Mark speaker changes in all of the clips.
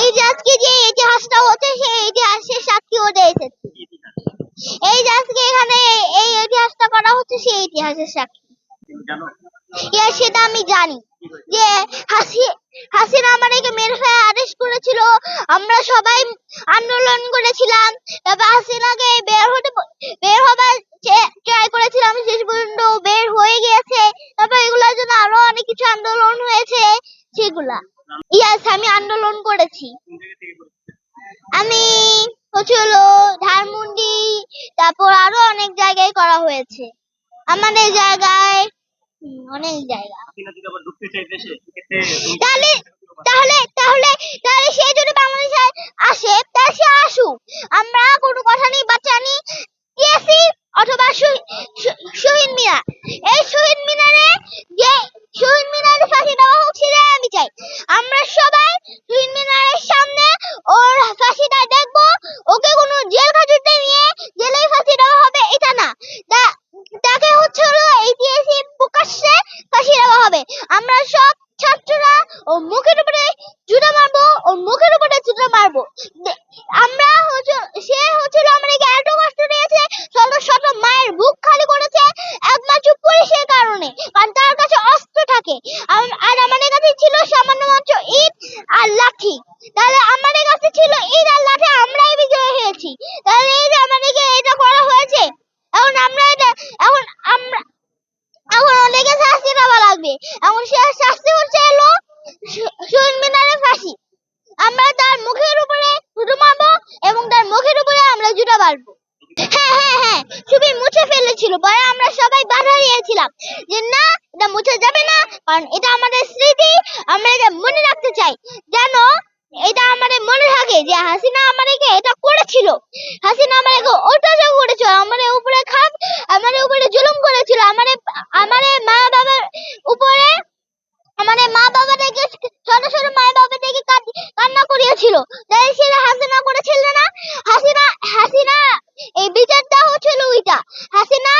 Speaker 1: এই যে আজকে যে ইতিহাসটা হচ্ছে, সেই ইতিহাসের সাক্ষী হতে এসেছি। এই যে আজকে এখানে এই ইতিহাসটা করা হচ্ছে, সেই ইতিহাসের সাক্ষী। সেটা আমি জানি। যে হাসি, হাসিনা আমাদেরকে মেরে ফেলে আদেশ করেছিল। আমরা সবাই আন্দোলন করেছিলাম। তারপর হাসিনাকে বের হতে, বের হবার ট্রাই করেছিলাম, শেষ পর্যন্ত বের হয়ে গিয়েছে। তারপর এগুলোর জন্য আরও অনেক কিছু আন্দোলন হয়েছে, সেগুলা। ইয়াস আমি আন্দোলন করেছি? আমি হচ্ছে ধানমন্ডি তারপর আরও অনেক জায়গায় করা হয়েছে আমাদের জায়গায় অনেক জায়গা
Speaker 2: তুমি
Speaker 1: তাহলে তাহলে তাহলে তাহলে সে যদি বাংলাদেশে আসে তাহলে সে আসুক আমরা কোনো কথা নেই বাচ্চা নেই টিএসসি অথবা শহীদ শ- শহীদ মিনার এই শহীদ মিনারে যে শহীদ মিনারে ফাঁসি দেওয়া হোক সেটাই আমি চাই আমরা সবাই শহীদ মিনারের সামনে ওর ফাঁসিটা দেখব ওকে কোনো জেল খাটুতে নিয়ে জেলেই ফাঁসি দেওয়া হবে এটা না তা- তাকে হচ্ছে হলো এই টিএসসি প্রকাশ্যে ফাঁসি দেওয়া হবে আমরা সব ছাত্ররা ও মুখের উপরে জুতা মারবো ও মুখের উপরে জুতা মারবো। আমরা হচ্ছে, সে হচ্ছিল আমাদেরকে এত কষ্ট দিয়েছে শত শত মায়ের বুক খালি করেছে, একমাত্র পুলিশের কারণে, কারণ তার কাছে অস্ত্র থাকে। আর- আর আমাদের কাছে ছিল সামান্য মাত্র ইট আর লাঠি। তাহলে আমাদের কাছে ছিল ইট আর লাঠি, আমরাই বিজয় হয়েছি। তাহলে এই যে আমাদেরকে এটা করা হয়েছে এখন আমরা এটা এখন আমরা এখন অনেকে শাস্তি এখন সে শাস্তি এলো? শহীদ মিনারে ফাঁসি আমরা তার মুখের উপরে জুতো মারবো এবং তার মুখের উপরে আমরা জুতো মারবো হ্যাঁ হ্যাঁ হ্যাঁ ছবি মুছে ফেলেছিল পরে আমরা সবাই বাধা দিয়েছিলাম যে না এটা মুছে যাবে না কারণ এটা আমাদের স্মৃতি আমরা এটা মনে রাখতে চাই যেন এটা আমাদের মনে থাকে যে হাসিনা আমাদেরকে এটা করেছিল হাসিনা আমাদেরকে অত্যাচার করেছিল আমাদের উপরে খাপ আমাদের উপরে জুলুম করেছিল আমাদের করিয়েছিল তাই সেটা হাসিনা করেছিল না? হাসিনা হাসিনা, এই বিচারটা হচ্ছিল ওইটা হাসিনা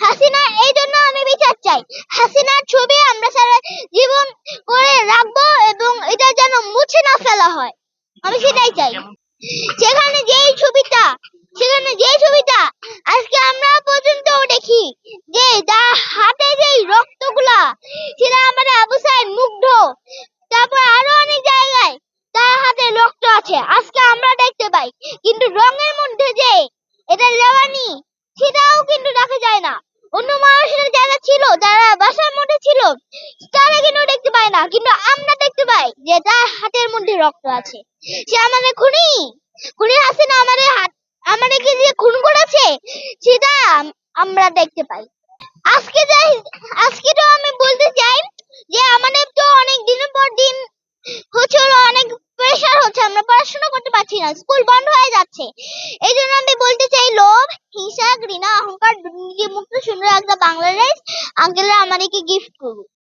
Speaker 1: হাসিনা, এই জন্য আমি বিচার চাই। হাসিনার ছবি আমরা সারা জীবন করে রাখব এবং এটা যেন মুছে না ফেলা হয়। আমি সেটাই চাই। সেখানে যেই ছবিটা, সেখানে যেই ছবিটা, আজকে আমরা পর্যন্ত দেখি যে তার হাতে যেই রক্তগুলা, সেটা আমাদের আবু সাইদ মুগ্ধ। তারপর আরও অনেক জায়গায় তার হাতে রক্ত আছে, আজকে আমরা দেখতে পাই। কিন্তু রঙের মধ্যে যে এটা লেওয়ানি, সেটাও কিন্তু দেখা যায় না। অন্য মানুষের যারা ছিল, যারা বাসার মধ্যে ছিল, তারা কিন্তু দেখতে পায় না। কিন্তু আমরা দেখতে পাই যে তার হাতের মধ্যে রক্ত আছে। সে আমাদের খুনি। খুনি হাসিনা আমাদের হাত আমাদেরকে যে খুন করেছে সেটা আমরা দেখতে পাই। আজকে যাই আজকে তো আমি বলতে চাই যে আমাদের তো অনেক দিনের পর দিন হচ্ছে হলো অনেক প্রেশার হচ্ছে আমরা পড়াশোনা করতে না স্কুল বন্ধ হয়ে যাচ্ছে। এই জন্য আমি বলতে চাই, লোভ, হিংসা, ঘৃণা, অহংকার দুর্নীতি মুক্ত, সুন্দর একটা বাংলাদেশ আঙ্কেলরা আমাদেরকে গিফট করুক।